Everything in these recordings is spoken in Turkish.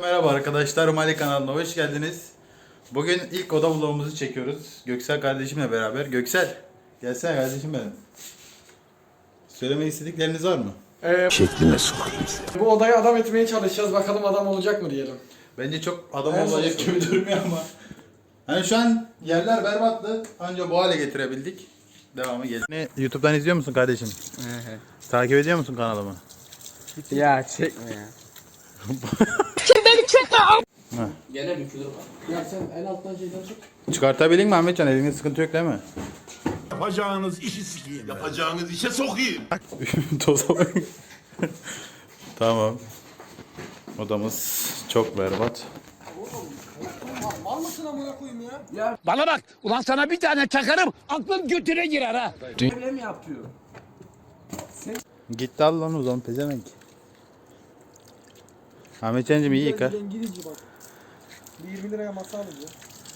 Merhaba arkadaşlar, Umali kanalına hoş geldiniz. Bugün ilk oda vlogumuzu çekiyoruz. Göksel kardeşimle beraber. Göksel, gelsene kardeşim benim. Söylemek istedikleriniz var mı? Ee, Şekline sokayım. bu odayı adam etmeye çalışacağız. Bakalım adam olacak mı diyelim. Bence çok adam En olacak gibi durmuyor ama. Hani şu an yerler berbattı. Anca bu hale getirebildik. Devamı gelir. Ne, YouTube'dan izliyor musun kardeşim? Takip ediyor musun kanalımı? Ya çekme ya. Ya sen en alttan şeyden çık. Çıkartabilir mi Ahmetcan? Elinde sıkıntı yok değil mi? Yapacağınız işi sikeyim. Yapacağınız işe sokayım. Toza bak. tamam. Odamız çok berbat. Amına koyayım ya? Bana bak ulan sana bir tane çakarım aklın götüne girer ha. Öyle mi yapıyor? Gitti al lan o zaman pezevenk. Ahmetcan'cım iyi yıka. Bak. Bir 20 liraya masa alacağım.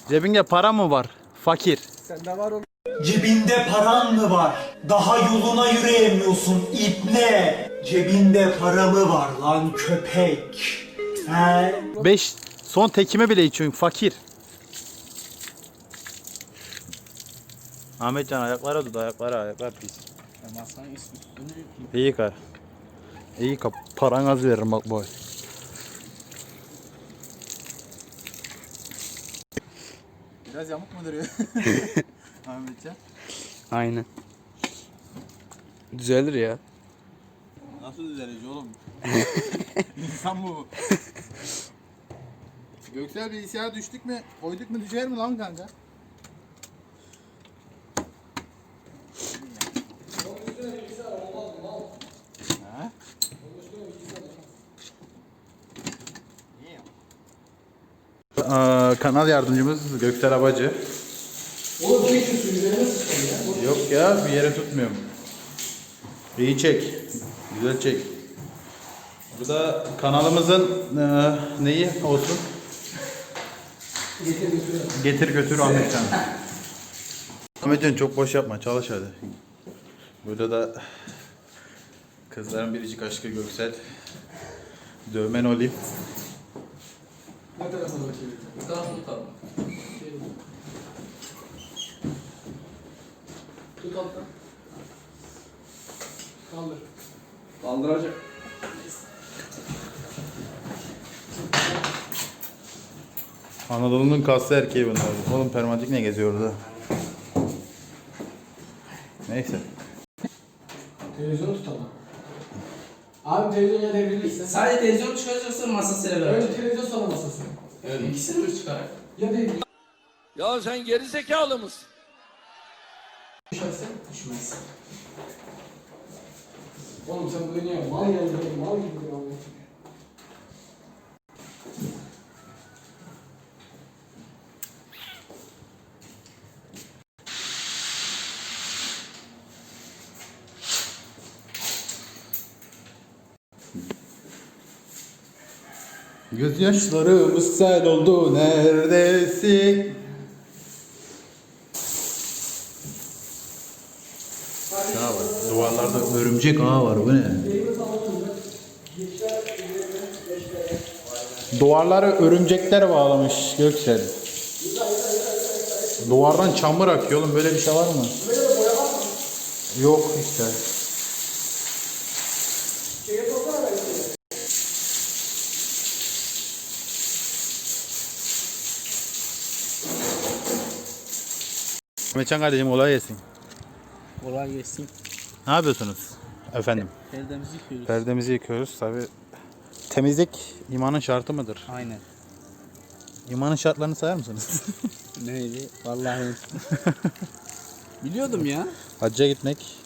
Cebinde para mı var? Fakir. Sende var oğlum. Cebinde paran mı var? Daha yoluna yürüyemiyorsun ibne. Cebinde para mı var lan köpek? He? 5 son tekime bile içiyorsun fakir. Ahmetcan ayaklara tut ayaklara ayaklar pis. İyi yıka. İyi yıka. Paran az veririm bak boy. Biraz yamuk mu duruyor? Ahmetcan. Aynen. Düzelir ya. Nasıl düzelici oğlum? İnsan bu. Göksel bilgisayara düştük mü, koyduk mu düşer mi lan kanka? Ha? Aa, kanal yardımcımız Göksel Abacı. Oğlum çek şu suyu üzerine ya. Yok ya bir yere tutmuyorum. İyi çek. Güzel çek. Bu da kanalımızın eee, neyi olsun? Getir götür. Getir götür Ahmetcan. Ahmetcan çok boş yapma çalış hadi. Burada da kızların biricik aşkı Göksel. Dövmen olayım. Ne tarafa bakayım? Bu tarafı tutalım. Tut alttan. Kaldır. Kaldıracak. Anadolu'nun kaslı erkeği bunlar. Oğlum permatik ne geziyor orada? Neyse. Televizyonu tutalım. Abi televizyon ya devrilirse. Sadece televizyon çıkaracaksa masasıyla beraber. Önce televizyon sonra masası. Evet, ikisini bir çıkarak. Ya devrilir. Ya sen geri zekalı mısın? Düşerse. Düşmez. Oğlum sen buraya niye mal geldin mal gibi abi. Gözyaşlarımız sel oldu neredesin? Ya var, duvarlarda örümcek ağı var bu ne? Duvarları örümcekler bağlamış Göksel. Duvardan çamur akıyor oğlum böyle bir şey var mı? Yok işte. Meçhan kardeşim olay gelsin. Kolay gelsin. Ne yapıyorsunuz? Efendim. Perdemizi yıkıyoruz. Perdemizi yıkıyoruz tabi. Temizlik imanın şartı mıdır? Aynen. İmanın şartlarını sayar mısınız? Neydi? Vallahi. Biliyordum ya. Hacca gitmek,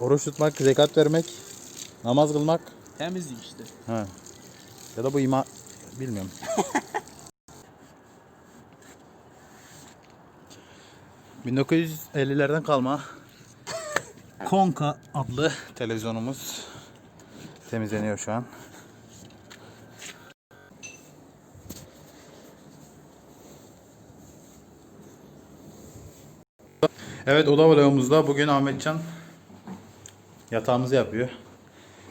oruç tutmak, zekat vermek, namaz kılmak. Temizlik işte. Ha. Ya da bu iman bilmiyorum. ...1950'lerden kalma... ...Konka adlı televizyonumuz... ...temizleniyor şu an. Evet oda vlogumuzda bugün Ahmetcan yatağımızı yapıyor.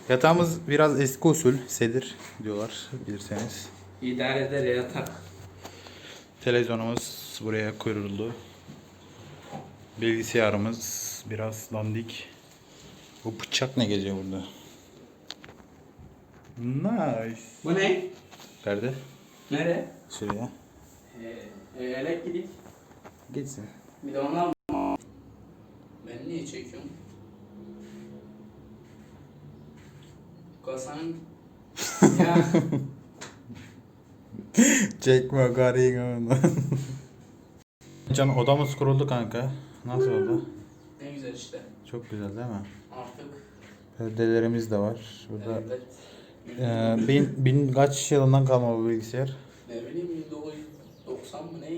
Yatağımız biraz eski usul sedir diyorlar bilirseniz. İdare eder ya yatak. Televizyonumuz buraya kuruldu. Bilgisayarımız biraz dandik. Bu bıçak ne geziyor burada? Nice. Bu ne? Nerede? Nere? Şuraya. Ee, e, elektrik. Geçsin. Bir de ona Ben niye çekiyorum? Kasanın ya Çekme garıyım Can odamız kuruldu kanka. Nasıl oldu? ne güzel işte. Çok güzel değil mi? Artık Perdelerimiz de var. Burada evet. Ee, bin, bin kaç yılından kalma bu bilgisayar? Ne bileyim 1990 mı ne?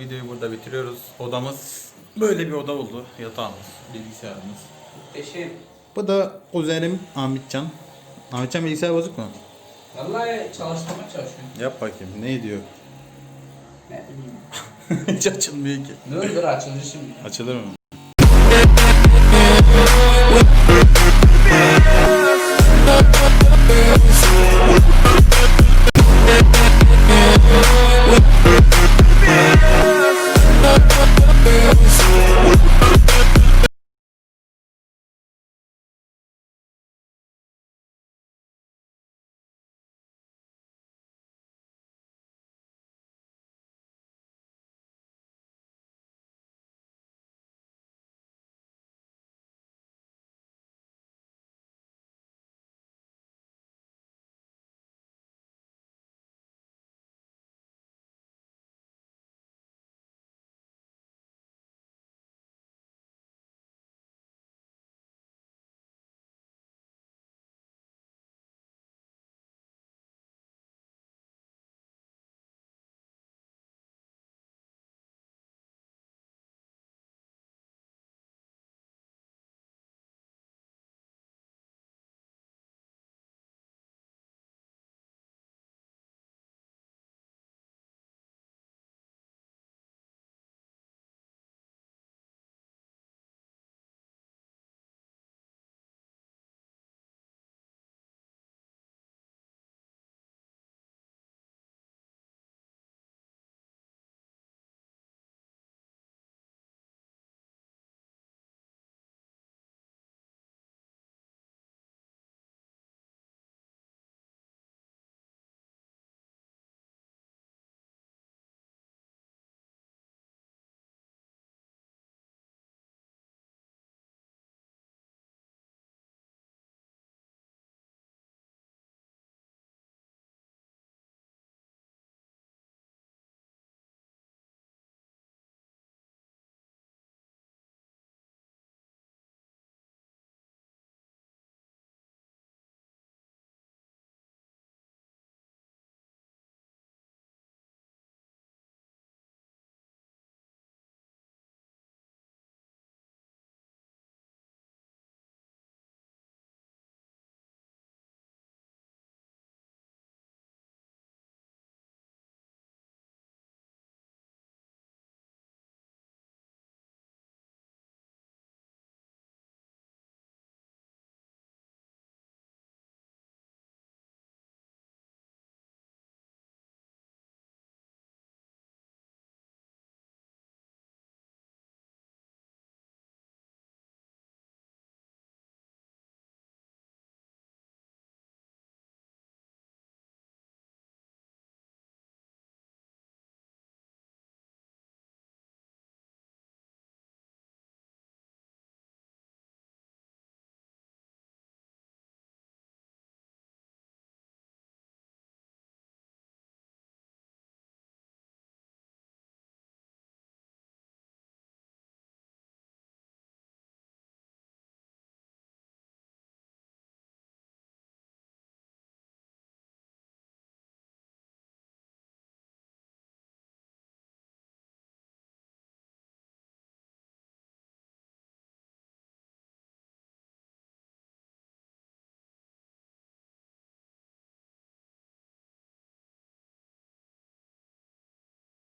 Videoyu burada bitiriyoruz. Odamız Böyle bir oda oldu. Yatağımız, bilgisayarımız. Muhteşem. Bu da kuzenim Ahmetcan. Ahmetcan bilgisayar bozuk mu? Vallahi çalıştırma çalışıyorum. Yap bakayım. Ne diyor? Ne bileyim. Hiç açılmıyor ki. Dur dur açılır şimdi. Açılır mı?